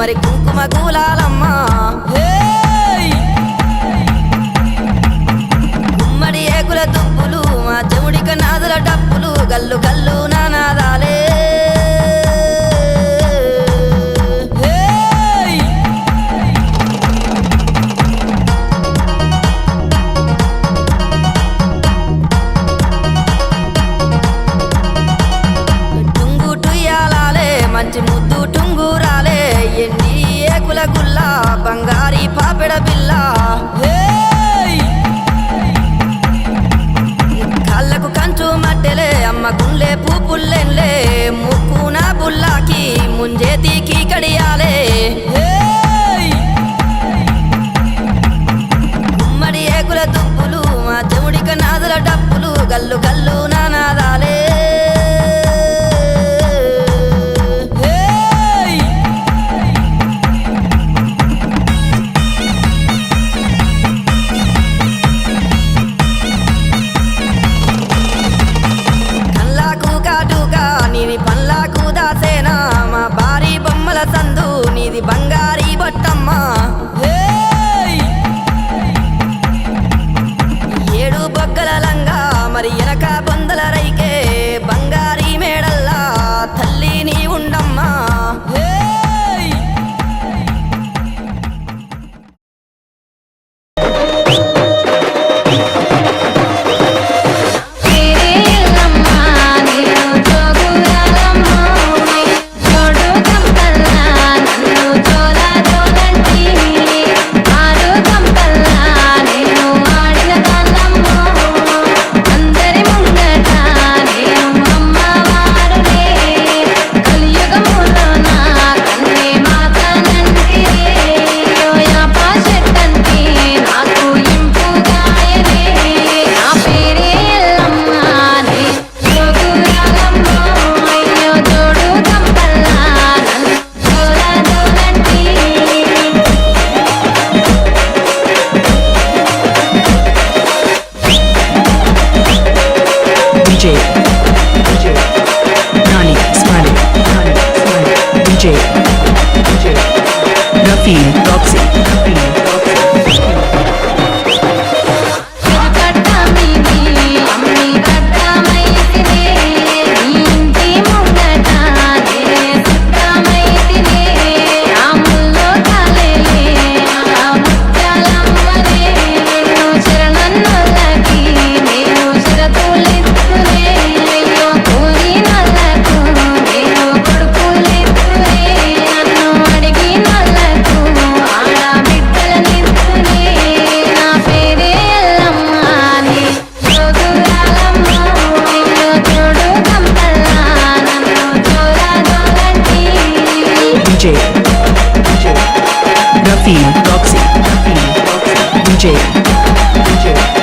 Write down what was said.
మరి కుంకుమ కూలాలమ్మ గుమ్మడి ఏకుల దుంపులు మా చెవుడిక నాదుల డప్పులు గల్లు గల్లు నానాదా. బంగారి పాపిడ బిల్ల. కళ్ళకు కంచు మట్టెలే అమ్మ గుండె పూపుల్లెన్లే ముక్కునా DJ. DJ. Nani, Smiley. Nani, Smiley. DJ. DJ. Rafi. DJ DJ Rafi Roxy DJ DJ